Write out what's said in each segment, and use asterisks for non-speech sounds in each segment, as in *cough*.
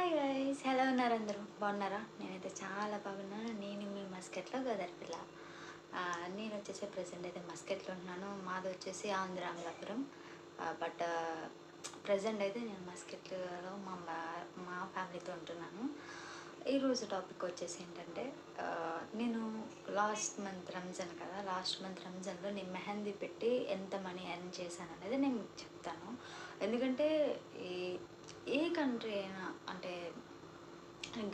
Hi guys ఎలా ఉన్నారు అందరూ? బాగున్నారా? నేనైతే చాలా బాగున్నాను నేను మీ మస్కెట్లో గోదావరి పిల్ల. నేను వచ్చేసి ప్రజెంట్ అయితే మస్కెట్లో ఉంటున్నాను. మాది వచ్చేసి ఆంధ్ర అమలాపురం. బట్ ప్రజెంట్ అయితే నేను మస్కెట్లో మా మా- మా ఫ్యామిలీతో ఉంటున్నాను. ఈరోజు టాపిక్ వచ్చేసి ఏంటంటే నేను లాస్ట్ మంత్ రంజాన్ కదా లాస్ట్ మంత్ రంజాన్లో నేను మెహందీ పెట్టి ఎంత మనీ ఎర్న్ చేశాను అనేది నేను చెప్తాను. ఎందుకంటే ఈ ఏ కంట్రీ అయినా అంటే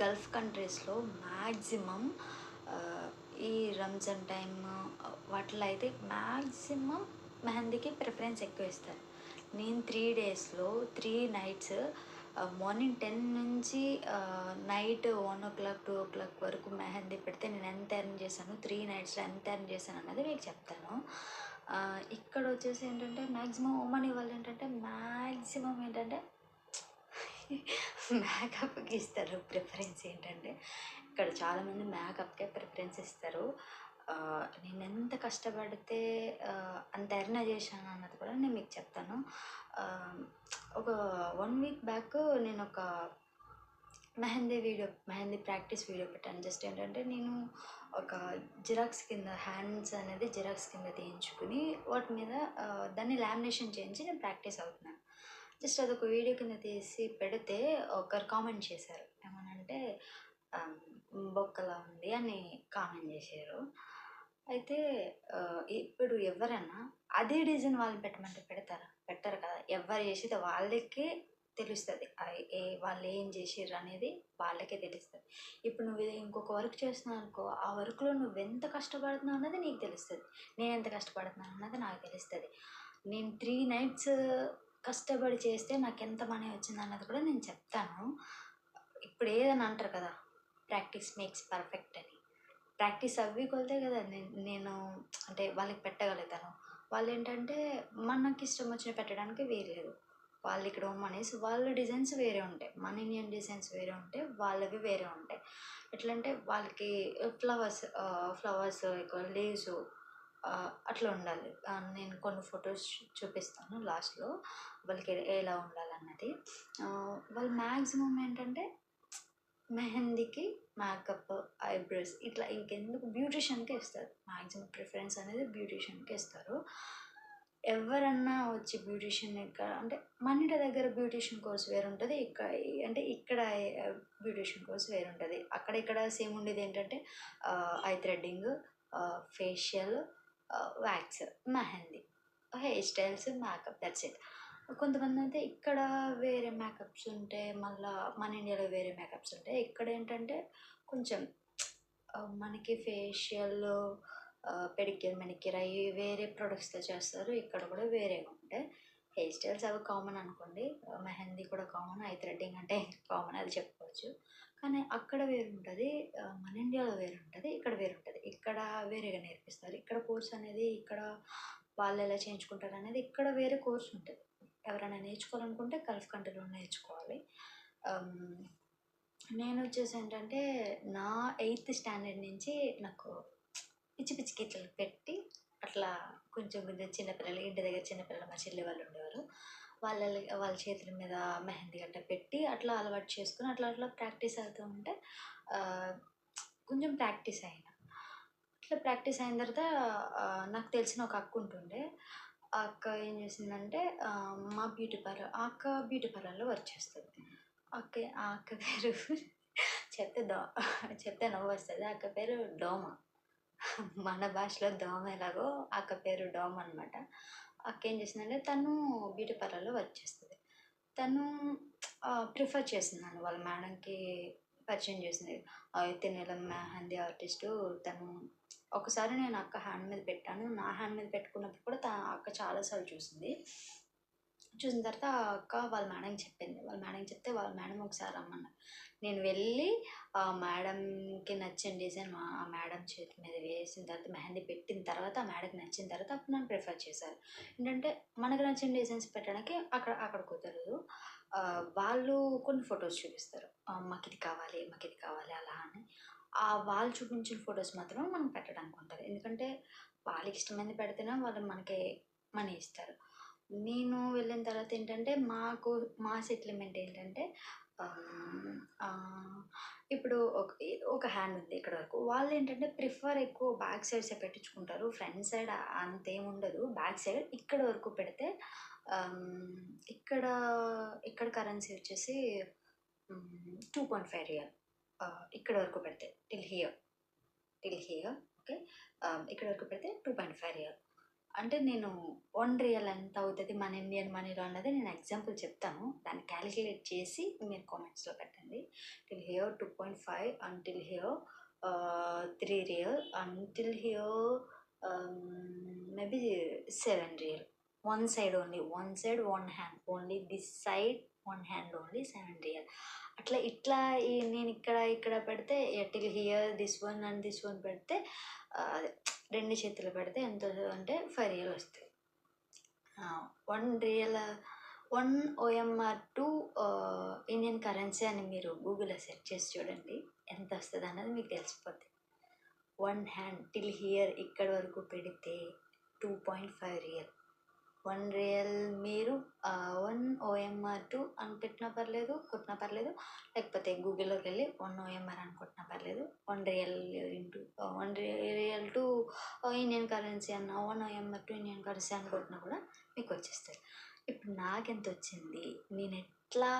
గల్ఫ్ కంట్రీస్లో మ్యాక్సిమం ఈ రంజాన్ టైమ్ వాటిలో అయితే మ్యాక్సిమం మెహందీకి ప్రిఫరెన్స్ ఎక్కువ ఇస్తారు నేను త్రీ డేస్లో త్రీ నైట్స్ మార్నింగ్ టెన్ నుంచి night one o'clock two o'clock వరకు మెహందీ పెడితే నేను ఎంత ఎర్న్ చేశాను త్రీ నైట్స్లో ఎంత ఎర్న్ చేశాను అన్నది మీకు చెప్తాను. ఇక్కడ వచ్చేసి ఏంటంటే మ్యాక్సిమం ఉమెన్ ఇవ్వాలి ఏంటంటే మ్యాక్సిమం ఏంటంటే మేకప్కి ఇస్తారు. ప్రిఫరెన్స్ ఏంటంటే ఇక్కడ చాలామంది మేకప్కే ప్రిఫరెన్స్ ఇస్తారు. నేను ఎంత కష్టపడితే అంత ఎర్న చేశాను అన్నది కూడా నేను మీకు చెప్తాను. ఒక వన్ వీక్ బ్యాక్ నేను ఒక mehndi video mehndi practice video పెట్టాను. జస్ట్ ఏంటంటే నేను ఒక జిరాక్స్ కింద హ్యాండ్స్ అనేది జిరాక్స్ కింద తీయించుకుని వాటి మీద దాన్ని లామినేషన్ చేయించి నేను ప్రాక్టీస్ అవుతున్నాను. జస్ట్ అదొక వీడియో కింద తీసి పెడితే ఒకరు కామెంట్ చేశారు. ఏమనంటే బొక్కలా ఉంది అని కామెంట్ చేశారు. అయితే ఇప్పుడు ఎవరైనా అదే డిజైన్ వాళ్ళు పెట్టమంటే పెడతారా? పెట్టరు కదా. ఎవరు చేసేది వాళ్ళకే తెలుస్తుంది. ఏ వాళ్ళు ఏం చేసిర్రు అనేది వాళ్ళకే తెలుస్తుంది. ఇప్పుడు నువ్వు ఇంకొక వర్క్ చేస్తున్నావు అనుకో ఆ వర్క్లో నువ్వు ఎంత కష్టపడుతున్నావు అన్నది నీకు తెలుస్తుంది. నేను ఎంత కష్టపడుతున్నాను అన్నది నాకు తెలుస్తుంది. నేను త్రీ నైట్స్ కష్టపడి చేస్తే నాకు ఎంత మనీ వచ్చింది అన్నది కూడా నేను చెప్తాను. ఇప్పుడు ఏదని అంటారు కదా ప్రాక్టీస్ మేక్స్ పర్ఫెక్ట్ అని. ప్రాక్టీస్ అవి కొలితే కదా నేను అంటే వాళ్ళకి పెట్టగలుగుతాను. వాళ్ళు ఏంటంటే మనకి ఇష్టం వచ్చిన పెట్టడానికి వీల్లేదు వాళ్ళు ఇక్కడ అనేసి వాళ్ళ డిజైన్స్ వేరే ఉంటాయి. మన ఇండియన్ డిజైన్స్ వేరే ఉంటాయి. వాళ్ళవి వేరే ఉంటాయి. ఎట్లా అంటే వాళ్ళకి ఫ్లవర్స్ ఫ్లవర్స్ లీవ్స్ అట్లా ఉండాలి. నేను కొన్ని ఫొటోస్ చూపిస్తాను లాస్ట్లో. వాళ్ళకి ఎలా ఉండాలన్నది. వాళ్ళు మ్యాక్సిమం ఏంటంటే మెహందీకి మేకప్ ఐబ్రోస్ ఇట్లా ఇంకెందుకు బ్యూటిషియన్కే ఇస్తారు. మ్యాక్సిమం ప్రిఫరెన్స్ అనేది బ్యూటిషియన్కే ఇస్తారు. ఎవరన్నా వచ్చి బ్యూటిషియన్ ఇక్కడ అంటే మన దగ్గర బ్యూటిషియన్ కోర్స్ వేరు ఉంటుంది. ఇక్కడ అంటే ఇక్కడ బ్యూటిషియన్ కోర్స్ వేరు ఉంటుంది. అక్కడ ఇక్కడ సేమ్ ఉండేది ఏంటంటే eye threading facial wax mehndi. Hair styles makeup that's it కొంతమంది అయితే ఇక్కడ వేరే మేకప్స్ ఉంటాయి మళ్ళీ మన ఇండియాలో వేరే మేకప్స్ ఉంటాయి ఇక్కడ ఏంటంటే కొంచెం మనకి ఫేషియల్ పెడిక్యూర్ మెనిక్యూర్ అవి వేరే ప్రొడక్ట్స్తో చేస్తారు. ఇక్కడ కూడా వేరేగా ఉంటాయి హెయిర్ స్టైల్స్ అవి కామన్ అనుకోండి. మెహందీ కూడా కామన్ ఐ థ్రెడ్డింగ్ అంటే కామన్ అది చెప్పుకోవచ్చు. కానీ అక్కడ వేరు ఉంటుంది మన ఇండియాలో వేరు ఉంటుంది ఇక్కడ వేరు ఉంటుంది ఇక్కడ వేరేగా నేర్పిస్తారు. ఇక్కడ కోర్స్ అనేది ఇక్కడ వాళ్ళు ఎలా చేయించుకుంటారు అనేది ఇక్కడ వేరే కోర్స్ ఉంటుంది. ఎవరైనా నేర్చుకోవాలనుకుంటే గల్ఫ్ కంట్రీలో నేర్చుకోవాలి. నేను వచ్చేసి ఏంటంటే నా ఎయిత్ స్టాండర్డ్ నుంచి నాకు పిచ్చి పిచ్చి గీతలు పెట్టి అట్లా కొంచెం కొంచెం చిన్నపిల్లలు ఇంటి దగ్గర చిన్నపిల్లలు మా చెల్లి వాళ్ళు ఉండేవారు. వాళ్ళ వాళ్ళ చేతుల మీద మెహందీ గట్ట పెట్టి అట్లా అలవాటు చేసుకుని అట్లా అట్లా ప్రాక్టీస్ అవుతూ ఉంటే కొంచెం ప్రాక్టీస్ అయిన. అట్లా ప్రాక్టీస్ అయిన తర్వాత నాకు తెలిసిన ఒక అక్క ఉంటుండే. ఆ అక్క ఏం చేసిందంటే మా బ్యూటీ పార్లర్ ఆ అక్క బ్యూటీ పార్లర్లో వర్క్ చేస్తుంది. అక్క ఆ అక్క పేరు *laughs* చెప్తే దో చెప్తే నవ్వు వస్తుంది. ఆ అక్క పేరు డోమా. మన భాషలో దోమ ఎలాగో అక్క పేరు డోమ అనమాట అక్క ఏం చేసిందంటే తను బ్యూటీ పార్లర్లో వర్క్ చేస్తుంది. తను ప్రిఫర్ చేస్తున్నాను వాళ్ళ మేడంకి పరిచయం చేసింది. అయితే నెల మెహందీ ఆర్టిస్టు తను ఒకసారి నేను అక్క హ్యాండ్ మీద పెట్టాను. నా హ్యాండ్ మీద పెట్టుకున్నప్పుడు కూడా తా అక్క చాలాసార్లు చూసింది. చూసిన తర్వాత ఆ అక్క వాళ్ళ మేడంకి చెప్పింది. వాళ్ళ మేడంకి చెప్తే వాళ్ళ మేడం ఒకసారి రమ్మన్నారు. నేను వెళ్ళి ఆ మేడంకి నచ్చిన డిజైన్ ఆ మేడం చేతి మీద వేసిన తర్వాత మెహందీ పెట్టిన తర్వాత ఆ మేడంకి నచ్చిన తర్వాత అప్పుడు నన్ను ప్రిఫర్ చేశారు. ఏంటంటే మనకు నచ్చిన డిజైన్స్ పెట్టడానికి అక్కడ అక్కడ కుదరదు. వాళ్ళు కొన్ని ఫొటోస్ చూపిస్తారు. మాకు ఇది కావాలి మాకు ఇది కావాలి అలా అని. ఆ వాళ్ళు చూపించిన ఫొటోస్ మాత్రం మనం పెట్టడానికి ఉంటుంది ఎందుకంటే వాళ్ళకి ఇష్టమైనది పెడితేనే వాళ్ళు మనకి మనీ ఇస్తారు. నేను వెళ్ళిన తర్వాత ఏంటంటే మాకు మా సెటిల్మెంట్ ఏంటంటే ఇప్పుడు ఒక ఒక హ్యాండ్ ఉంది ఇక్కడ వరకు. వాళ్ళు ఏంటంటే ప్రిఫర్ ఎక్కువ బ్యాక్ సైడ్సే పెట్టించుకుంటారు. ఫ్రంట్ సైడ్ అంతేం ఉండదు. బ్యాక్ సైడ్ ఇక్కడ వరకు పెడితే ఇక్కడ ఇక్కడ కరెన్సీ వచ్చేసి టూ పాయింట్ ఫైవ్ రియల్ ఇక్కడ వరకు పెడితే till here till here okay ఇక్కడ వరకు పెడితే టూ పాయింట్ ఫైవ్ రియల్ అంటే నేను వన్ రియల్ ఎంత అవుతుంది మన ఇండియన్ మనీలో అన్నది నేను ఎగ్జాంపుల్ చెప్తాను. దాన్ని క్యాలిక్యులేట్ చేసి మీరు కామెంట్స్లో పెట్టండి. Till here two point five until here three riyal until here maybe seven riyal one side only one side one hand only this side one hand only seven riyal అట్లా ఇట్లా ఈ నేను ఇక్కడ ఇక్కడ పెడితే till here this one and this one పెడితే రెండు చేతులు పెడితే ఎంత అంటే ఫైవ్ రియల్ వస్తాయి. One riyal one OMR to Indian currency అని మీరు గూగుల్లో సెర్చ్ చేసి చూడండి ఎంత వస్తుంది అన్నది మీకు తెలిసిపోద్ది. వన్ హ్యాండ్ టిల్ హియర్ ఇక్కడ వరకు పెడితే two point five riyal one riyal మీరు వన్ ఓఎంఆర్ టూ అని పెట్టినా పర్లేదు కొట్టినా పర్లేదు. లేకపోతే గూగుల్లోకి వెళ్ళి వన్ ఓఎంఆర్ అని కొట్టినా పర్లేదు. One riyal into one riyal to Indian currency అన్న one OMR to Indian currency అని కొట్టినా కూడా మీకు వచ్చేస్తుంది ఇప్పుడు నాకెంత వచ్చింది నేను ఎట్లా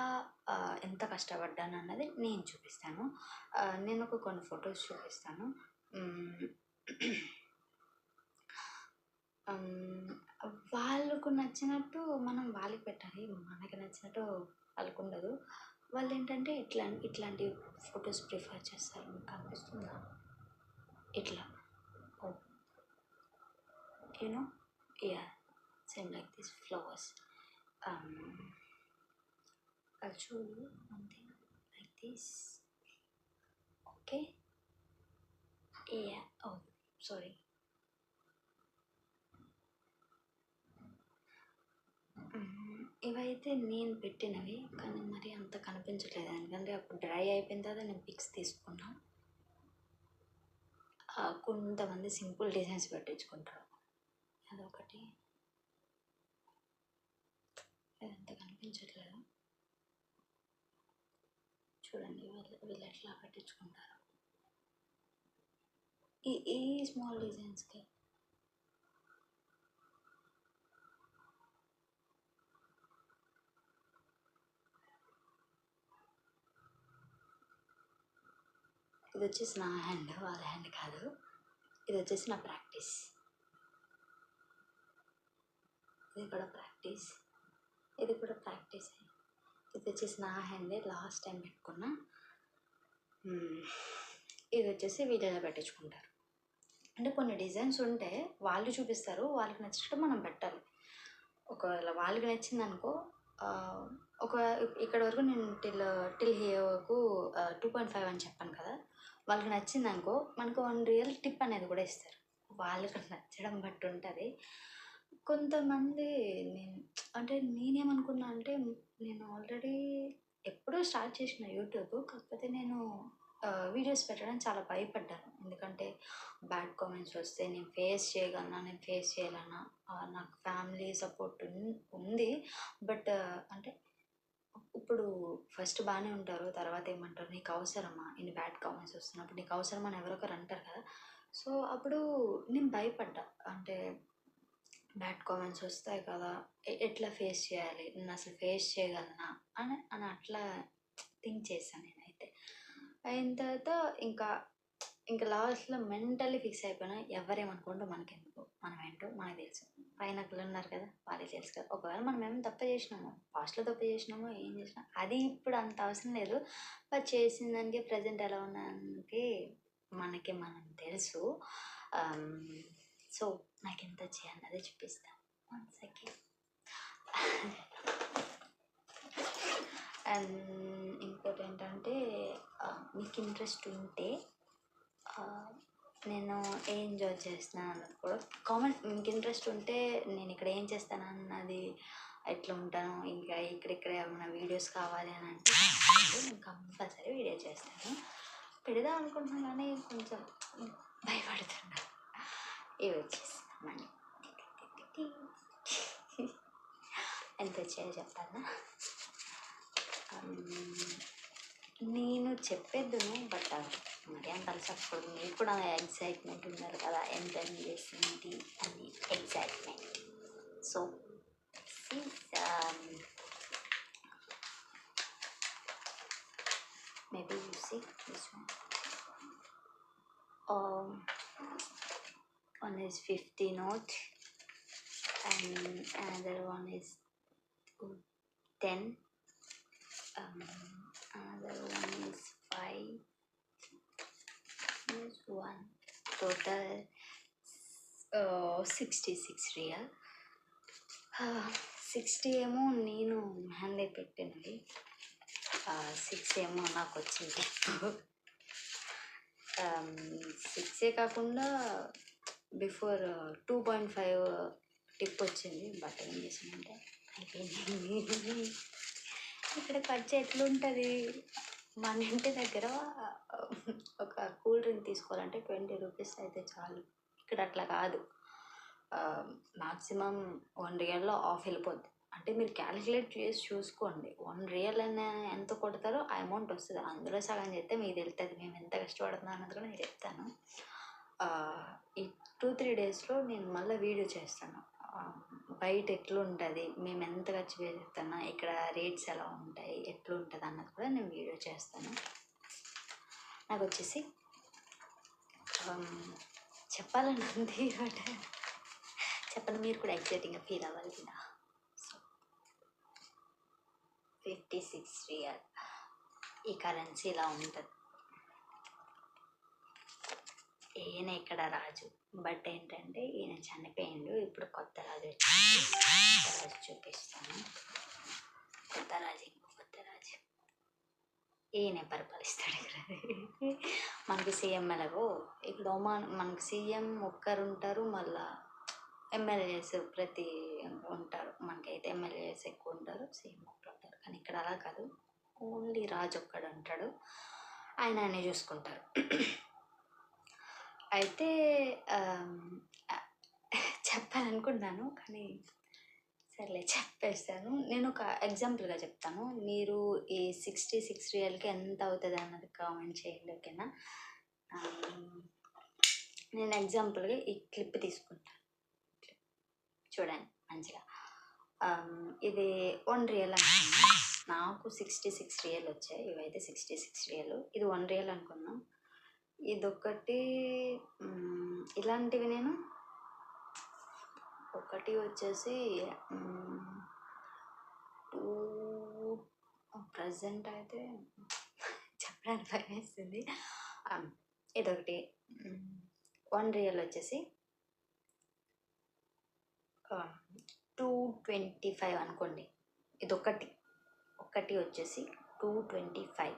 ఎంత కష్టపడ్డాను అన్నది నేను చూపిస్తాను. నేను ఒక కొన్ని ఫొటోస్ చూపిస్తాను. *clears throat* వాళ్ళకు నచ్చినట్టు మనం వాళ్ళకి పెట్టాలి. మనకి నచ్చినట్టు వాళ్ళకు ఉండదు. వాళ్ళు ఏంటంటే ఇట్లా ఇట్లాంటి ఫొటోస్ ప్రిఫర్ చేస్తారు. మీకు అనిపిస్తుందా ఇట్లా. You know? Yeah. Same like this flowers. I'll show you this. Okay? like this. Okay. Yeah. Oh, sorry. Hmm. ఇవైతే నేను పెట్టినవి కానీ మరి అంత కనిపించట్లేదు. ఎందుకంటే అప్పుడు డ్రై అయిపోయిన తర్వాత నేను పిక్స్ తీసుకున్నా. కొంతమంది సింపుల్ డిజైన్స్ పెట్టించుకుంటారు. అదొకటి. అంత కనిపించట్లేదు. చూడండి వీళ్ళు వీళ్ళు ఎట్లా పెట్టించుకుంటారు. ఈ ఈ స్మాల్ డిజైన్స్కి ఇది వచ్చేసి నా హ్యాండ్ వాళ్ళ హ్యాండ్ కాదు. ఇది వచ్చేసి నా ప్రాక్టీస్ ఇది కూడా ప్రాక్టీస్ ఇది కూడా ప్రాక్టీస్ ఇది వచ్చేసి నా హ్యాండే లాస్ట్ టైం పెట్టుకున్నా. ఇది వచ్చేసి వీడియోలో పెట్టించుకుంటారు. అంటే కొన్ని డిజైన్స్ ఉంటే వాళ్ళు చూపిస్తారు వాళ్ళకి నచ్చినట్టు మనం పెట్టాలి. ఒకవేళ వాళ్ళకి నచ్చింది అనుకో ఒక ఇక్కడ వరకు నేను టిల్ టిల్ హియర్ వరకు టూ పాయింట్ ఫైవ్ అని చెప్పాను కదా. వాళ్ళకి నచ్చిందనుకో మనకు వన్ రియల్ టిప్ అనేది కూడా ఇస్తారు. వాళ్ళకి నచ్చడం బట్టి ఉంటుంది. కొంతమంది నేను అంటే నేనేమనుకున్నా అంటే నేను ఆల్రెడీ ఎప్పుడో స్టార్ట్ చేసిన యూట్యూబ్ కాకపోతే నేను వీడియోస్ పెట్టడం చాలా భయపడ్డాను. ఎందుకంటే బ్యాడ్ కామెంట్స్ వస్తే నేను ఫేస్ చేయగలనా నేను ఫేస్ చేయాలన్నా నాకు ఫ్యామిలీ సపోర్ట్ ఉంది. బట్ అంటే ఇప్పుడు ఫస్ట్ బాగానే ఉంటారు తర్వాత ఏమంటారు నీకు అవసరమా? ఇన్ని బ్యాడ్ కామెంట్స్ వస్తున్నప్పుడు నీకు అవసరమా? అని ఎవరొకరు అంటారు కదా. సో అప్పుడు నేను భయపడ్డా. అంటే బ్యాడ్ కామెంట్స్ వస్తాయి కదా. ఎ- ఎట్లా ఫేస్ చేయాలి? నేను అసలు ఫేస్ చేయగలనా? అని అని అట్లా థింక్ చేశాను నేనైతే. అయిన తర్వాత ఇంకా ఇంకా లాస్ట్లో మెంటల్లీ ఫిక్స్ అయిపోయినా ఎవరేమనుకుంటూ ఎంత మనం ఏంటో మనకు తెలుసు. పైన అక్కడ ఉన్నారు కదా వాళ్ళకి తెలుసు కదా. ఒకవేళ మనం ఏమైనా తప్పు చేసినామో పాస్ట్లో తప్పు చేసినామో ఏం చేసినా అది ఇప్పుడు అంత అవసరం లేదు. బట్ చేసిన దానికి ప్రజెంట్ ఎలా ఉన్నానికి మనకి మనం తెలుసు. సో నాకు ఎంత చేయాలన్నది చూపిస్తాను వన్ సెకండ్ అండ్ ఇంకోటి ఏంటంటే మీకు ఇంట్రెస్ట్ ఉంటే నేను ఏం జాబ్ చేస్తున్నాను అన్నది కూడా కామెంట్ మీకు ఇంట్రెస్ట్ ఉంటే నేను ఇక్కడ ఏం చేస్తాను అన్నది ఎట్లా ఉంటాను ఇంకా ఇక్కడిక్కడ ఏమైనా వీడియోస్ కావాలి అని అంటే నేను కంపల్సరీ వీడియో చేస్తాను. పెడదాం అనుకుంటున్నాను కానీ కొంచెం భయపడుతున్నా. ఇవి వచ్చేస్తామని ఎంత వచ్చాయో చెప్తాను? నేను చెప్పేద్దును బట్ మరి అంత అలసప్పుడు మీకు కూడా ఎగ్జైట్మెంట్ ఉన్నారు కదా ఎంత earn చేసింది అని excitement so maybe you see this one um one is 50 note and another one is oh, 10 um another one is 5 one one. Total uh, 66 real. Ah, sixty ఏమో నేను మెహందీ పెట్టినది. సిక్స్ ఏమో నాకు వచ్చింది. Um, సిక్సే కాకుండా before two point five tip వచ్చింది. But ఏం చేసానంటే అయిపోయింది. *laughs* ఇక్కడ ఖర్చు ఎట్లుంటుంది మన ఇంటి దగ్గర ఒక కూల్ డ్రింక్ తీసుకోవాలంటే ట్వంటీ రూపీస్ అయితే చాలు. ఇక్కడ అట్లా కాదు. మ్యాక్సిమం వన్ రియల్లో ఆఫ్ వెళ్ళిపోద్ది. అంటే మీరు క్యాలిక్యులేట్ చేసి చూసుకోండి. వన్ రియల్ అనే ఎంత కొడతారో ఆ అమౌంట్ వస్తుంది. అందులో సగం చేస్తే మీకు తెలుస్తుంది మేము ఎంత కష్టపడుతున్నాం అన్నది కూడా నేను చెప్తాను. ఈ టూ త్రీ డేస్లో నేను మళ్ళీ వీడియో చేస్తాను. బయట ఎట్లుంటుంది మేము ఎంత ఖర్చు పెడుతున్నా ఇక్కడ రేట్స్ ఎలా ఉంటాయి ఎట్లుంటుంది అన్నది కూడా నేను వీడియో చేస్తాను. నాకు వచ్చేసి చెప్పాలని ఉంది *laughs* బట్ చెప్పండి మీరు కూడా ఎగ్జైటింగ్గా ఫీల్ అవ్వాలి కదా. So fifty six riyal. ఈ కరెన్సీ ఇలా ఉంటుంది. ఈయన ఇక్కడ రాజు. బట్ ఏంటంటే ఈయన చనిపోయిండు. ఇప్పుడు కొత్త రాజు కొత్త రాజు చూపిస్తాను. కొత్త రాజు ఇంకో కొత్త రాజు. ఈయన పరిపాలిస్తాడు ఇక్కడ. మనకి సీఎం ఎలాగో ఇక్కడ ఒమాన్ మనకి సీఎం ఒక్కరు ఉంటారు మళ్ళా ఎమ్మెల్యేస్ ప్రతి ఉంటారు. మనకైతే ఎమ్మెల్యేస్ ఎక్కువ ఉంటారు సీఎం ఒకటి ఉంటారు. కానీ ఇక్కడ అలా కాదు. ఓన్లీ రాజు ఒక్కడు ఉంటాడు. ఆయన ఆయన చూసుకుంటారు. అయితే చెప్పాలనుకున్నాను కానీ సర్లే చెప్పేస్తాను నేను ఒక ఎగ్జాంపుల్గా చెప్తాను. మీరు ఈ సిక్స్టీ సిక్స్ రియల్కి ఎంత అవుతుంది అన్నది కామెంట్ చేయండి ఓకేనా? నేను ఎగ్జాంపుల్గా ఈ క్లిప్ తీసుకుంటాను చూడండి మంచిగా. ఇది వన్ రియల్ అనుకున్నాను నాకు సిక్స్టీ సిక్స్ రియల్ వచ్చాయి. ఇవైతే సిక్స్టీ సిక్స్ రియల్. ఇది వన్ రియల్ అనుకున్నాం ఇదొకటి ఇలాంటివి నేను ఒకటి వచ్చేసి టూ ప్రజెంట్ అయితే చెప్పడానికి భయం వేస్తుంది. ఇదొకటి వన్ రియల్ వచ్చేసి టూ ట్వంటీ ఫైవ్ అనుకోండి. ఇదొకటి ఒకటి వచ్చేసి టూ ట్వంటీ ఫైవ్.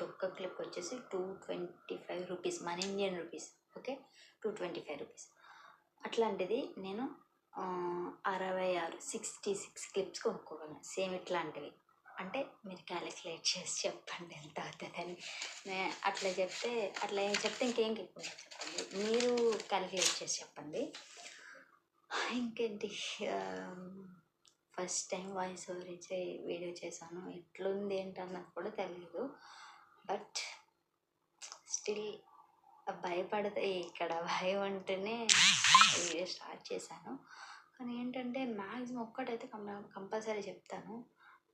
దొక్క క్లిప్ వచ్చేసి టూ ట్వంటీ ఫైవ్ రూపీస్ మన Indian rupees okay? Two twenty five rupees. అట్లాంటిది నేను అరవై ఆరు సిక్స్టీ సిక్స్ క్లిప్స్ కొనుక్కోగలను. సేమ్ ఇట్లాంటివి. అంటే మీరు క్యాలిక్యులేట్ చేసి చెప్పండి ఎంత అవుతుందని. అట్లా చెప్తే అట్లా ఏం చెప్తే ఇంకేం ఎక్కువ చెప్పండి. మీరు క్యాలిక్యులేట్ చేసి చెప్పండి. ఇంకేంటి? ఫస్ట్ టైం వాయిస్ ఓవర్ ఇచ్చే వీడియో చేశాను. ఎట్లుంది ఏంటన్నది కూడా తెలియదు బట్ స్టిల్ భయపడితే ఇక్కడ భయం అంటేనే వీడియో స్టార్ట్ చేశాను. కానీ ఏంటంటే మ్యాక్సిమం ఒక్కటైతే కం కంపల్సరీ చెప్తాను.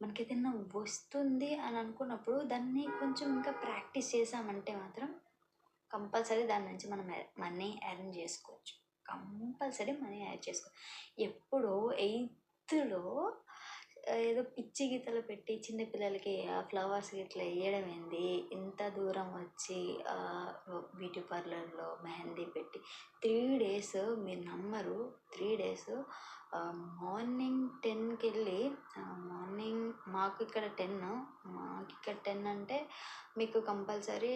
మనకి ఏదైనా వస్తుంది అని అనుకున్నప్పుడు దాన్ని కొంచెం ఇంకా ప్రాక్టీస్ చేసామంటే మాత్రం కంపల్సరీ దాని నుంచి మనం మనీ ఎర్న్ చేసుకోవచ్చు. కంపల్సరీ మనీ యాడ్ చేసుకోవచ్చు ఎప్పుడో ఎయిత్లో ఏదో పిచ్చి గీతలు పెట్టి చిన్నపిల్లలకి ఆ ఫ్లవర్స్ ఇట్లా వేయడం ఏంది? ఇంత దూరం వచ్చి బ్యూటీ పార్లర్లో మెహందీ పెట్టి త్రీ డేస్ మీరు నమ్మరు. త్రీ డేస్ మార్నింగ్ టెన్కి వెళ్ళి మార్నింగ్ మాకు ఇక్కడ టెన్ మాకు ఇక్కడ టెన్ అంటే మీకు కంపల్సరీ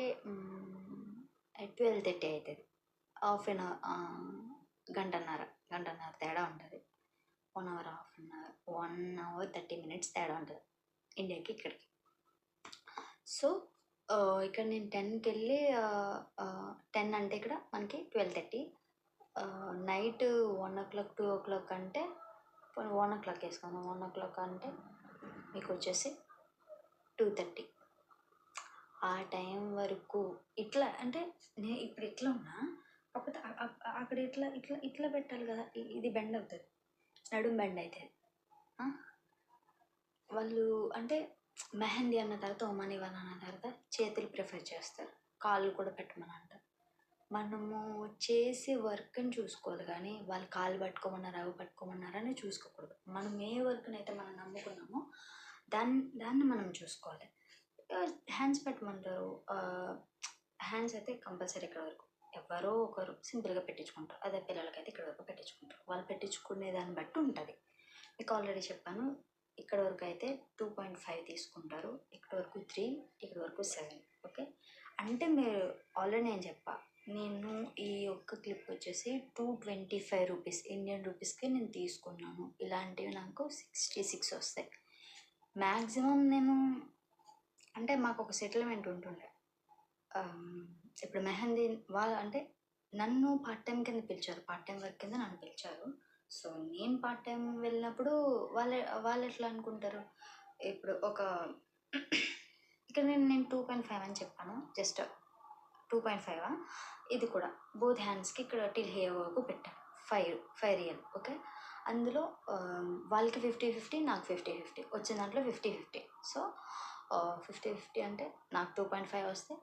ట్వెల్వ్ థర్టీ అవుతుంది హాఫ్ అన్ అవర్ గంటన్నర గంటన్నర తేడా ఉంటుంది. One hour half an hour one hour thirty minutes తేడా ఉంటుంది. ఇండియాకి ఇక్కడికి. సో ఇక్కడ నేను టెన్కి వెళ్ళి టెన్ అంటే ఇక్కడ మనకి twelve thirty night one o'clock two o'clock అంటే వన్ ఓ క్లాక్ వేసుకుందాం. వన్ ఓ క్లాక్ అంటే మీకు వచ్చేసి టూ థర్టీ ఆ టైం వరకు ఇట్లా అంటే నేను ఇప్పుడు ఇట్లా ఉన్నా కాకపోతే అక్కడ ఇట్లా ఇట్లా ఇట్లా పెట్టాలి కదా. ఇది బెండ్ అవుతుంది. నడుము బెండ్ అవుతుంది? వాళ్ళు అంటే మెహందీ అన్న తర్వాత ఒమని వాళ్ళు అన్న తర్వాత చేతులు ప్రిఫర్ చేస్తారు. కాళ్ళు కూడా పెట్టమని అంటారు మనము చేసే వర్క్ని చూసుకోవాలి కానీ వాళ్ళు కాళ్ళు పట్టుకోమన్నారు అవి పట్టుకోమన్నారని చూసుకోకూడదు. మనం ఏ వర్క్ని అయితే మనం నమ్ముకున్నామో దాన్ని దాన్ని మనం చూసుకోవాలి. హ్యాండ్స్ పెట్టమంటారు. హ్యాండ్స్ అయితే కంపల్సరీ ఇక్కడ వరకు. ఎవరో ఒకరు సింపుల్గా పెట్టించుకుంటారు. అదే పిల్లలకైతే ఇక్కడ వరకు పెట్టించుకుంటారు. వాళ్ళు పెట్టించుకునే దాన్ని బట్టి ఉంటుంది. మీకు ఆల్రెడీ చెప్పాను ఇక్కడ వరకు అయితే టూ పాయింట్ ఫైవ్ తీసుకుంటారు. ఇక్కడ వరకు త్రీ ఇక్కడ వరకు సెవెన్ ఓకే అంటే మీరు ఆల్రెడీ నేను చెప్పా నేను ఈ ఒక్క క్లిప్ వచ్చేసి two twenty five rupees Indian రూపీస్కి నేను తీసుకున్నాను. ఇలాంటివి నాకు సిక్స్టీ సిక్స్ వస్తాయి. మ్యాక్సిమం నేను అంటే మాకు ఒక సెటిల్మెంట్ ఉంటుండే. ఇప్పుడు మెహందీ వాళ్ళ అంటే నన్ను పార్ట్ టైం కింద పిలిచారు. పార్ట్ టైం వర్క్ కింద నన్ను పిలిచారు. సో నేను పార్ట్ టైం వెళ్ళినప్పుడు వాళ్ళు వాళ్ళు ఎట్లా అనుకుంటారు? ఇప్పుడు ఒక *clears throat* ఇక్కడ నేను నేను టూ పాయింట్ ఫైవ్ అని చెప్పాను. జస్ట్ టూ పాయింట్ ఫైవ్ ఇది కూడా. బోత్ హ్యాండ్స్కి ఇక్కడ టిల్ హెయిర్ వరకు పెట్టాను ఫైవ్ ఫైవ్ రియల్ ఓకే అందులో వాళ్ళకి ఫిఫ్టీ ఫిఫ్టీ నాకు ఫిఫ్టీ ఫిఫ్టీ వచ్చిన దాంట్లో fifty fifty so fifty fifty అంటే నాకు టూ పాయింట్ ఫైవ్ వస్తే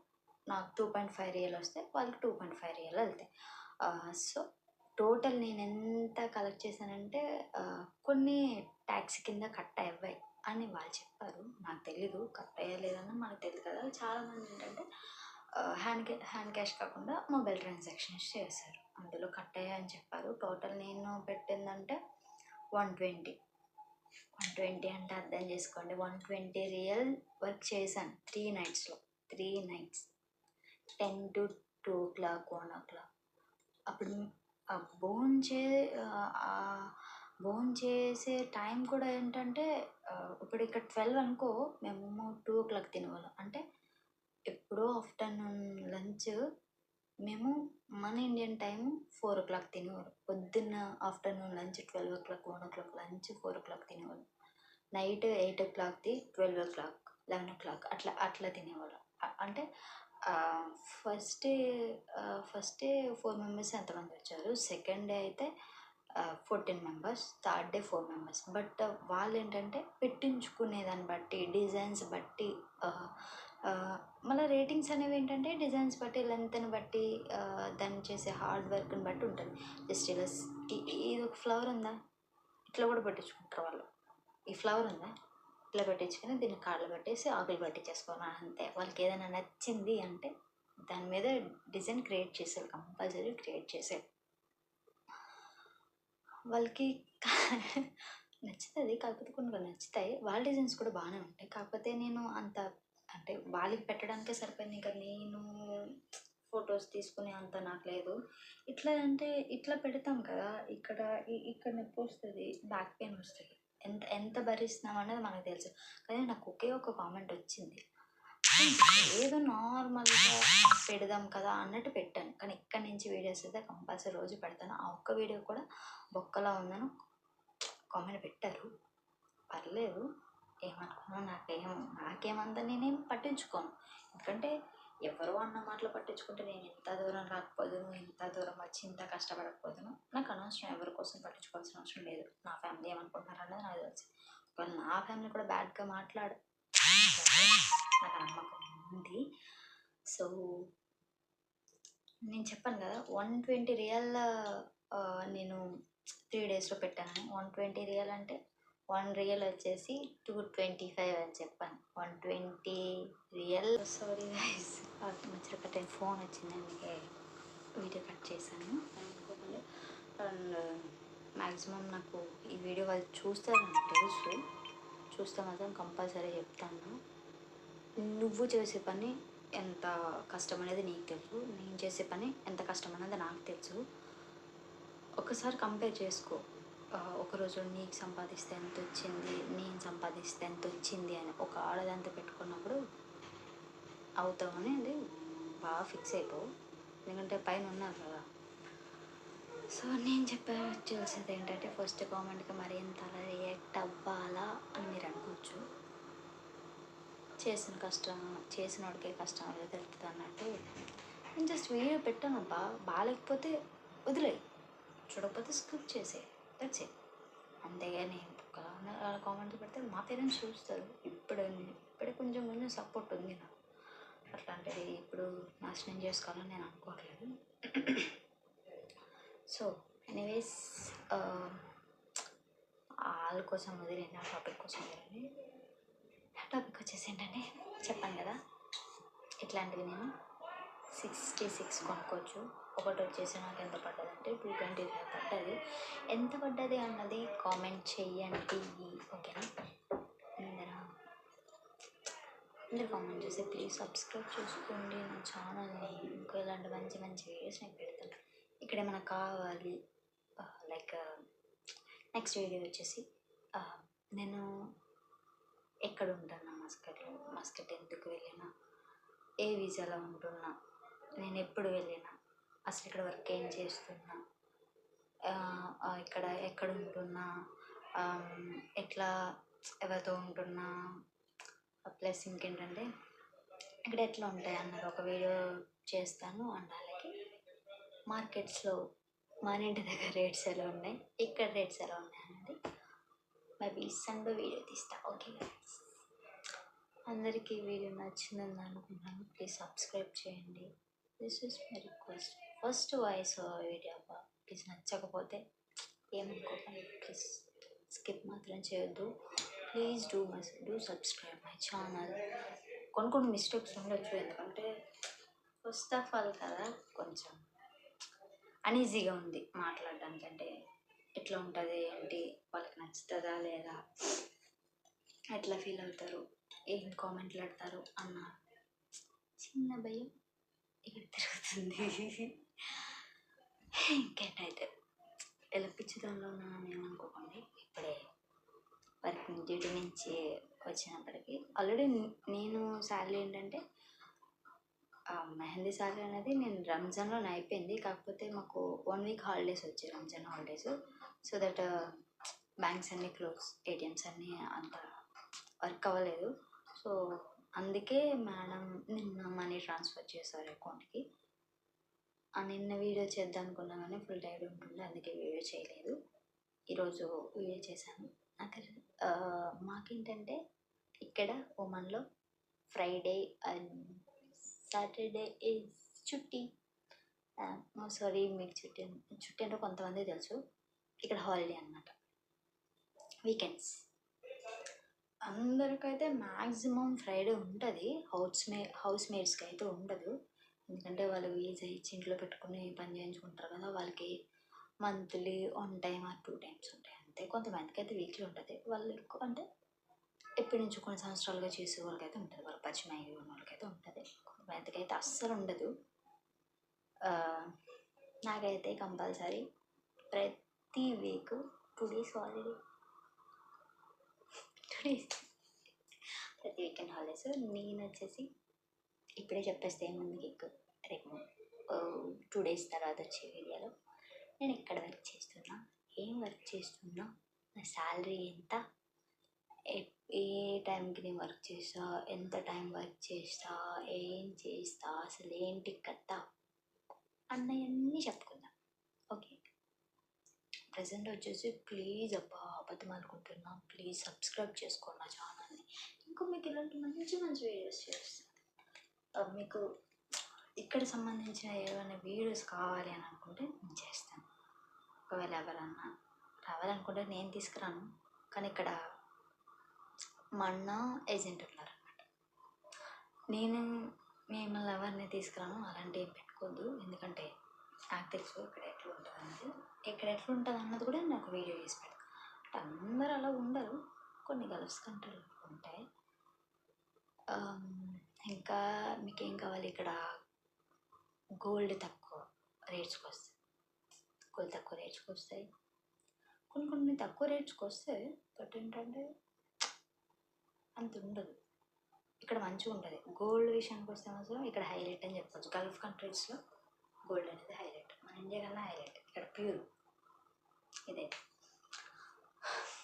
నాకు టూ పాయింట్ ఫైవ్ రియల్ వస్తే వాళ్ళకి టూ పాయింట్ ఫైవ్ రియల్ వెళ్తాయి. సో టోటల్ నేను ఎంత కలెక్ట్ చేశానంటే కొన్ని ట్యాక్స్ కింద కట్ అయ్యాయి అని వాళ్ళు చెప్పారు. నాకు తెలీదు కట్ అయ్యలేదని మనకు తెలియదు కదా. చాలామంది ఏంటంటే హ్యాండ్ క్యా హ్యాండ్ క్యాష్ కాకుండా మొబైల్ ట్రాన్సాక్షన్స్ చేశారు. అందులో కట్ అయ్యాయని చెప్పారు. టోటల్ నేను పెట్టిందంటే వన్ ట్వంటీ వన్ ట్వంటీ అంటే అర్థం చేసుకోండి. వన్ ట్వంటీ రియల్ వర్క్ చేశాను three నైట్స్లో three nights ten to two o'clock one o'clock. అప్పుడు ఆ బోన్ చే బోన్ చేసే టైం కూడా ఏంటంటే ఇప్పుడు ఇక్కడ ట్వెల్వ్ అనుకో మేము టూ ఓ క్లాక్ తినేవాళ్ళం. అంటే ఎప్పుడో ఆఫ్టర్నూన్ లంచ్ మేము మన Indian time four o'clock తినేవారు పొద్దున్న afternoon lunch twelve o'clock one o'clock lunch four o'clock తినేవాళ్ళం. నైట్ ఎయిట్ ఓ క్లాక్ది twelve o'clock eleven o'clock అట్లా అట్లా తినేవాళ్ళం. అంటే first day first day four members ఎంతమంది వచ్చారు? సెకండ్ డే అయితే fourteen members third day four members but వాళ్ళు ఏంటంటే పెట్టించుకునే దాన్ని బట్టి డిజైన్స్ బట్టి మళ్ళీ రేటింగ్స్ అనేవి ఏంటంటే డిజైన్స్ బట్టి లెంత్ని బట్టి దాన్ని చేసే హార్డ్ వర్క్ని బట్టి ఉంటుంది. జస్ట్ ఇలా ఇది ఒక ఫ్లవర్ ఉందా? ఇట్లా కూడా పెట్టించుకుంటారు వాళ్ళు. ఈ ఫ్లవర్ ఉందా? ఇట్లా పెట్టించుకొని దీన్ని కాళ్ళు పెట్టేసి ఆకులు పెట్టించేసుకోవాలి అంతే. వాళ్ళకి ఏదైనా నచ్చింది అంటే దాని మీద డిజైన్ క్రియేట్ చేసేది కంపల్సరీ క్రియేట్ చేసేది వాళ్ళకి *laughs* నచ్చుతుంది కాకపోతే కొన్ని కొన్ని నచ్చుతాయి. వాళ్ళ డిజైన్స్ కూడా బాగానే ఉంటాయి. కాకపోతే నేను అంత అంటే వాళ్ళకి పెట్టడానికే సరిపోయింది ఇంకా నేను ఫొటోస్ తీసుకునే అంత నాకు లేదు. ఇట్లా అంటే ఇట్లా పెడతాం కదా ఇక్కడ ఇక్కడ నొప్పి వస్తుంది బ్యాక్ పెయిన్ వస్తుంది. ఎంత ఎంత భరిస్తున్నాం అనేది మనకు తెలుసు. కానీ నాకు ఒకే ఒక కామెంట్ వచ్చింది. ఏదో నార్మల్గా పెడదాం కదా అన్నట్టు పెట్టాను. కానీ ఇక్కడి నుంచి వీడియోస్ అయితే కంపల్సరీ రోజు పెడతాను. ఆ ఒక్క వీడియో కూడా బొక్కలా ఉందని. కామెంట్ పెట్టారు. పర్లేదు. ఏమనుకున్నా నాకేం నాకేమంత నేనేం పట్టించుకోను. ఎందుకంటే ఎవరో అన్న మాటలు పట్టించుకుంటే నేను ఇంత దూరం రాకపోదును ఇంత దూరం వచ్చి ఇంత కష్టపడకపోదును. నాకు అనవసరం ఎవరి కోసం పట్టించుకోవాల్సిన అవసరం లేదు. నా ఫ్యామిలీ ఏమనుకుంటున్నారు అన్నది నాకు తెలుసు. ఒకవేళ నా ఫ్యామిలీ కూడా బ్యాడ్గా మాట్లాడు. నాకు నమ్మకం ఉంది. సో నేను చెప్పాను కదా వన్ ట్వంటీ రియల్ నేను త్రీ డేస్లో పెట్టాను. వన్ ట్వంటీ రియల్ అంటే వన్ రియల్ వచ్చేసి టూ ట్వంటీ ఫైవ్ అని చెప్పాను. One twenty riyal. Oh, sorry guys మధ్యలో కట్ ఫోన్ వచ్చింది అందుకే వీడియో కట్ చేశాను. అనుకోకుండా అండ్ మ్యాక్సిమం నాకు ఈ వీడియో వాళ్ళు చూస్తారు నాకు తెలుసు. చూస్తే మాత్రం కంపల్సరీ చెప్తాను. నువ్వు చేసే పని ఎంత కష్టం అనేది నీకు తెలుసు. నేను చేసే పని ఎంత కష్టం అనేది నాకు తెలుసు. ఒకసారి కంపేర్ చేసుకో. ఒకరోజు నీకు సంపాదిస్తే ఎంత వచ్చింది నేను సంపాదిస్తే ఎంత వచ్చింది అని ఒక ఆడదంతా పెట్టుకున్నప్పుడు అవుతావు అండి. బాగా ఫిక్స్ అయిపోవు ఎందుకంటే పైన ఉన్నారు కదా. సో నేను చెప్పాల్సింది ఏంటంటే ఫస్ట్ కామెంట్కి మరి ఎంత అలా రియాక్ట్ అవ్వాలా అని మీరు అనుకోవచ్చు. చేసిన కష్టం చేసిన వాడికే కష్టం ఏదో తెలుస్తుంది అన్నట్టు. నేను జస్ట్ వీడియో పెట్టాను బా బాగాలేకపోతే వదిలే చూడకపోతే స్కిప్ చేసే దట్స్ ఇట్ అంతేగాని అలా కామెంట్స్ పెడితే మా పేరెంట్స్ చూస్తారు. ఇప్పుడు ఇప్పుడే కొంచెం కొంచెం సపోర్ట్ ఉంది నాకు. అట్లాంటిది ఇప్పుడు నాశనం చేసుకోవాలని నేను అనుకోవట్లేదు. సో ఎనీవేస్ వాళ్ళ కోసం వదిలేండి ఆ టాపిక్ కోసం వదిలేండి టాపిక్ వచ్చేసి ఏంటంటే చెప్పాను కదా ఇట్లాంటివి నేను. సిక్స్టీ సిక్స్ కొనుక్కోవచ్చు. ఒకటి వచ్చేసి నాకు ఎంత పడ్డది అంటే టూ ట్వంటీ ఫైవ్ పడ్డది. ఎంత పడ్డది అన్నది కామెంట్ చెయ్యండి ఓకేనా? ఇందరా అందరు కామెంట్ చేసి ప్లీజ్ సబ్స్క్రైబ్ చేసుకోండి నా ఛానల్ని ఇంకా ఇలాంటి మంచి మంచి వీడియోస్ నేను పెడతాను. ఇక్కడ ఏమైనా కావాలి? లైక్ నెక్స్ట్ వీడియో వచ్చేసి నేను ఎక్కడ ఉంటాను? మస్కట్లో మస్కట్ ఎందుకు వెళ్ళినా? ఏ వీసాలో ఉంటున్నా? నేను ఎప్పుడు వెళ్ళినా. అసలు ఇక్కడ వర్క్ ఏం చేస్తున్నా? ఇక్కడ ఎక్కడ ఉంటున్నా ఎట్లా ఎవరితో ఉంటున్నా? ప్లస్ ఇంకేంటంటే ఇక్కడ ఎట్లా ఉంటాయి అన్నది ఒక వీడియో చేస్తాను అండ్ అలాగే మార్కెట్స్లో మన ఇంటి దగ్గర రేట్స్ ఎలా ఉన్నాయి? ఇక్కడ రేట్స్ ఎలా ఉన్నాయి అన్నది. మేబీ సండే వీడియో తీస్తా. ఓకే అందరికీ వీడియో నచ్చిందని అనుకుంటున్నాను. ప్లీజ్ సబ్స్క్రైబ్ చేయండి. This is my request first voice video please నచ్చకపోతే ఏమనుకోకండి. ప్లీజ్ స్కిప్ మాత్రం చేయొద్దు. Please do my do subscribe my channel కొన్ని కొన్ని మిస్టేక్స్ ఉండొచ్చు. ఎందుకంటే ఫస్ట్ ఆఫ్ ఆల్ కదా కొంచెం అన్ఈజీగా ఉంది మాట్లాడడానికి అంటే ఎట్లా ఉంటుంది ఏంటి వాళ్ళకి నచ్చుతుందా లేదా ఎట్లా ఫీల్ అవుతారు ఏం కామెంట్లు పెడతారు అన్న చిన్న భయం. ఇక్కడ తిరుగుతుంది? ఇంకేంటైతే? ఇలా పిచ్చిదానిలో ఉన్నానని ఏమనుకోకండి ఇప్పుడే వర్క్ డ్యూటీ నుంచి వచ్చినప్పటికీ ఆల్రెడీ నేను శాలరీ ఏంటంటే మెహందీ శాలరీ అనేది నేను రంజాన్లో అయిపోయింది. కాకపోతే మాకు వన్ వీక్ హాలిడేస్ వచ్చాయి Ramzan holidays. So that banks అన్నీ క్లోజ్ ఏటీఎమ్స్ అన్నీ అంత వర్క్ అవ్వలేదు. సో అందుకే మేడం నిన్న మనీ ట్రాన్స్ఫర్ చేశారు అకౌంట్కి. నిన్న వీడియో చేద్దాం అనుకున్నా కానీ ఫుల్ టైడ్ ఉంటుండే అందుకే వీడియో చేయలేదు. ఈరోజు వీడియో చేశాను. అక్కడ మాకేంటంటే ఇక్కడ ఒమన్లో ఫ్రైడే అండ్ సాటర్డే ఈజ్ చుట్టి సారీ మీకు చుట్టి చుట్టి అంటే కొంతమంది తెలుసు. ఇక్కడ హాలిడే అన్నమాట. వీకెండ్స్. అందరికైతే మ్యాక్సిమం ఫ్రైడే ఉంటుంది. హౌస్ మే హౌస్ మేట్స్కి అయితే ఉండదు. ఎందుకంటే వాళ్ళు ఈజీ ఇచ్చి ఇంట్లో పెట్టుకుని పని చేయించుకుంటారు కదా వాళ్ళకి monthly one time or two times ఉంటాయి. అంతే. కొంతమందికి అయితే వీక్లీ ఉంటుంది. వాళ్ళు ఎక్కువ అంటే ఎప్పటి నుంచి కొన్ని సంవత్సరాలుగా చేసే వాళ్ళకైతే ఉంటుంది. వాళ్ళ పరిచయం అయ్యి ఉన్న వాళ్ళకైతే ఉంటుంది. కొంతమందికి అయితే అస్సలు ఉండదు. నాకైతే కంపల్సరీ ప్రతి వీక్ టూ డేస్ హాలిడే ప్రతి వీకెండ్ హాలిడేస్ నేను వచ్చేసి ఇప్పుడే చెప్పేస్తే ఏముంది మీకు? రేపు టూ డేస్ తర్వాత వచ్చే వీడియోలో నేను ఎక్కడ వర్క్ చేస్తున్నా ఏం వర్క్ చేస్తున్నా నా శాలరీ ఎంత ఏ- ఏ టైంకి నేను వర్క్ చేస్తా ఎంత టైం వర్క్ చేస్తా ఏం చేస్తా అసలు ఏంటి కథ? అన్నవన్నీ చెప్పుకుందాం. ఓకే ప్రజెంట్ వచ్చేసి ప్లీజ్ అబ్బా అబద్ధం అనుకుంటున్నా ప్లీజ్ సబ్స్క్రైబ్ చేసుకోండి నా ఛానల్ని ఇంకా మీకు ఇలాంటి మంచి మంచి వీడియోస్ చేస్తాను మీకు ఇక్కడ సంబంధించిన ఏమైనా వీడియోస్ కావాలి అని అనుకుంటే నేను చేస్తాను. ఒకవేళ ఎవరన్నా రావాలనుకుంటే నేను తీసుకురాను. కానీ ఇక్కడ మా అన్న ఏజెంట్ ఉన్నారన్నమాట. నేను మిమ్మల్ని ఎవరిని తీసుకురాను? అలాంటివి ఏం పెట్టుకోవద్దు. ఎందుకంటే నాకు తెలుసు ఇక్కడ ఎట్లా ఉంటుంది అన్నది ఇక్కడ ఎట్లా ఉంటుంది అన్నది కూడా నేను ఒక వీడియో చేసి పెడతాను. అంటే అందరూ అలా ఉండరు. కొన్ని గల్ఫ్స్ కంట్రీలు ఉంటాయి. ఇంకా మీకు ఏం కావాలి ఇక్కడ? గోల్డ్ తక్కువ రేట్స్కి వస్తాయి గోల్డ్ తక్కువ రేట్స్కి వస్తాయి కొన్ని కొన్ని తక్కువ రేట్స్కి వస్తాయి బట్ ఏంటంటే అంత ఉండదు ఇక్కడ మంచిగా ఉంటుంది. గోల్డ్ విషయానికి వస్తే మాత్రం ఇక్కడ హైలైట్ అని చెప్పచ్చు. గల్ఫ్ కంట్రీస్లో గోల్డ్ అనేది హైలైట్. మన ఇండియా కన్నా హైలైట్. ఇక్కడ ప్యూర్. ఇదే.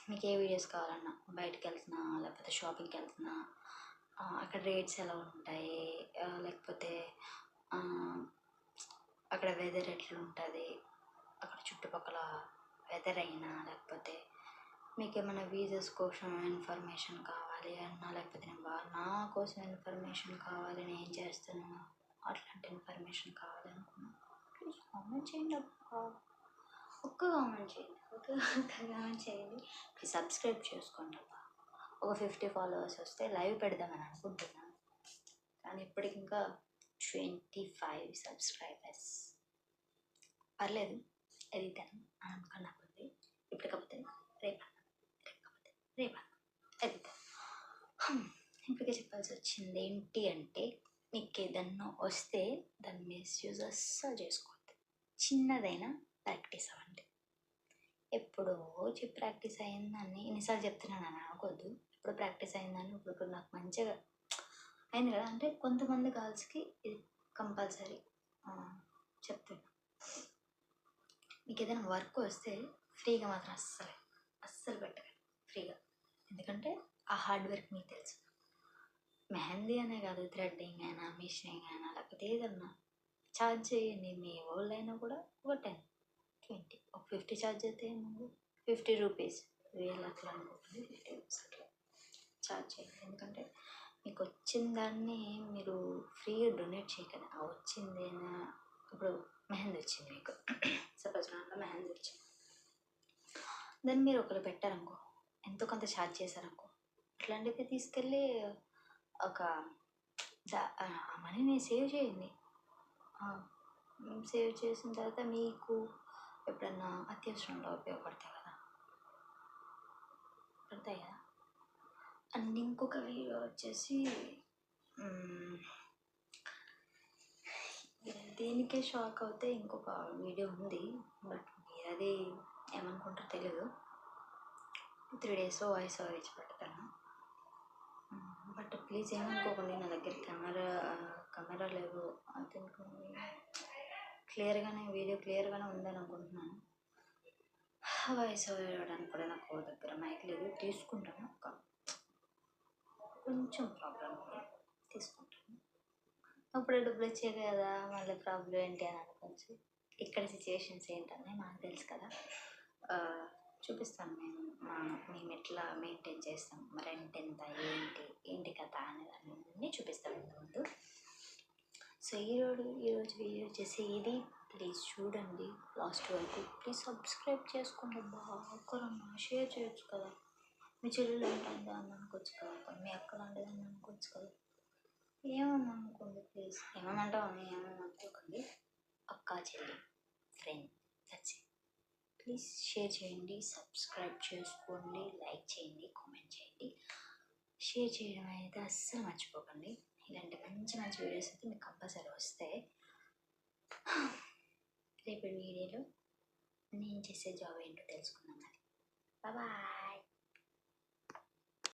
మీకు ఏ వీడియోస్ కావాలన్నా బయటకు వెళ్తున్నా లేకపోతే షాపింగ్కి వెళ్తున్నా అక్కడ రేట్స్ ఎలా ఉంటాయి లేకపోతే అక్కడ వెదర్ ఎట్లుంటుంది అక్కడ చుట్టుపక్కల వెదర్ అయినా లేకపోతే మీకు ఏమైనా వీజాస్ కోసం ఇన్ఫర్మేషన్ కావాలి అన్నా లేకపోతే నేను బా నా కోసం ఇన్ఫర్మేషన్ కావాలి నేను ఏం చేస్తున్నాను అట్లాంటి ఇన్ఫర్మేషన్ కావాలి ప్లీజ్ కామెంట్ చేయండి అబ్బా. ఒక్క కామెంట్ చేయండి. ఓకే ఒక్క కామెంట్ చేయండి. ప్లీజ్ సబ్స్క్రైబ్ చేసుకోండి అబ్బా. ఒక ఫిఫ్టీ ఫాలోవర్స్ వస్తే లైవ్ పెడదామని అనుకుంటున్నాను కానీ ఇప్పటికి ఇంకా ట్వంటీ ఫైవ్ సబ్స్క్రైబర్స్. పర్లేదు. ఎదిగుతాను అని అనుకున్నప్పుడు నాకు ఇప్పటికపోతే రేపు రేపకపోతే రేపు ఎదుగుతాను ఇప్పటికే చెప్పాల్సి వచ్చింది ఏంటి అంటే మీకు ఏదన్నా వస్తే దాన్ని మిస్యూజ్ అస్సలు చేసుకోవద్దు. చిన్నదైనా ప్రాక్టీస్ అవ్వండి. ఎప్పుడో చెప్పి ప్రాక్టీస్ అయిందని ఎన్నిసార్లు చెప్తున్నాను అని అనుకోద్దు ఎప్పుడు ప్రాక్టీస్ అయిందని ఇప్పుడు ఇప్పుడు నాకు మంచిగా అయింది కదా. అంటే కొంతమంది గర్ల్స్కి ఇది కంపల్సరీ. చెప్తున్నా. మీకు ఏదైనా వర్క్ వస్తే ఫ్రీగా మాత్రం అస్సలు అస్సలు పెట్టకండి. ఫ్రీగా. ఎందుకంటే ఆ హార్డ్ వర్క్ మీకు తెలుసు. మెహందీ అనే కాదు థ్రెడ్డింగ్ అయినా మిషనింగ్ అయినా లేకపోతే ఏదన్నా. ఛార్జ్ చేయండి. మీ ఓల్డ్ అయినా కూడా ఒక టెన్ ట్వంటీ ఒక ఫిఫ్టీ ఛార్జ్ అయితే ఏముంది? Fifty rupees. వేలు అట్లా అనుకుంటుంది. ఫిఫ్టీ రూపీస్ అట్లా ఛార్జ్ చేయండి ఎందుకంటే మీకు వచ్చిన దాన్ని మీరు ఫ్రీగా డొనేట్ చేయకండి. ఆ వచ్చిందేనా ఇప్పుడు మెహందీ వచ్చింది మీకు. సపోజ్ నాకు మెహందీ వచ్చింది. దాన్ని మీరు ఒకరు పెట్టారనుకో ఎంతో కొంత ఛార్జ్ చేశారనుకో అట్లాంటిది తీసుకెళ్ళి ఒక దా మనీని సేవ్ చేయండి. సేవ్ చేసిన తర్వాత మీకు ఎప్పుడన్నా అత్యవసరంలో ఉపయోగపడతాయి కదా? పడతాయి? కదా అండ్ ఇంకొక వీడియో వచ్చేసి దేనికే షాక్ అవుతే ఇంకొక వీడియో ఉంది. బట్ మీరు అది ఏమనుకుంటారో తెలియదు త్రీ డేస్లో వాయిస్ ఓవర్ ఇచ్చి పెడతాను. బట్ ప్లీజ్ ఏమనుకోకండి నా దగ్గర కెమెరా కెమెరా లేదు అది థింక్ క్లియర్గానే వీడియో క్లియర్గానే ఉందని అనుకుంటున్నాను వాయిస్ వేయడానికి ఇవ్వడానికి కూడా నాకు దగ్గర మైక్ లేదు. తీసుకుంటాను. ఒక కొంచెం ప్రాబ్లం తీసుకుంటాను. అప్పుడే డబ్బులు వచ్చాయి కదా మళ్ళీ ప్రాబ్లం ఏంటి అని అనుకోవచ్చు. ఇక్కడ సిచ్యువేషన్స్ ఏంటనే మాకు తెలుసు కదా. చూపిస్తాను మేము మా మేము ఎట్లా మెయింటైన్ చేస్తాం? రెంట్ ఎంత? ఏంటి? ఏంటి కథ అనేది అన్నీ ముందు సో ఈరోజు ఈరోజు వీడియో వచ్చేసి ఇది. ప్లీజ్ చూడండి లాస్ట్ వరకు. ప్లీజ్ సబ్స్క్రైబ్ చేసుకోండి బాగా షేర్ చేయొచ్చు కదా. మీ చెల్లెలు ఉంటుంది అని అనుకోవచ్చు కదా. మీ అక్క లాంటిది అని అనుకోవచ్చు కదా. ఏమన్నా అనుకోండి ప్లీజ్? ఏమనంటావు ఏమన్నా అనుకోకండి. అక్క చెల్లి friend that's it please share చేయండి సబ్స్క్రైబ్ చేసుకోండి లైక్ చేయండి కామెంట్ చేయండి. షేర్ చేయడం అయితే అస్సలు మర్చిపోకండి. ఇలాంటి మంచి మంచి వీడియోస్ అయితే మీకు కంపల్సరీ వస్తాయి. రేపటి వీడియోలో నేను చేసే జాబ్ ఏంటో తెలుసుకుందాం మరి. బాయ్.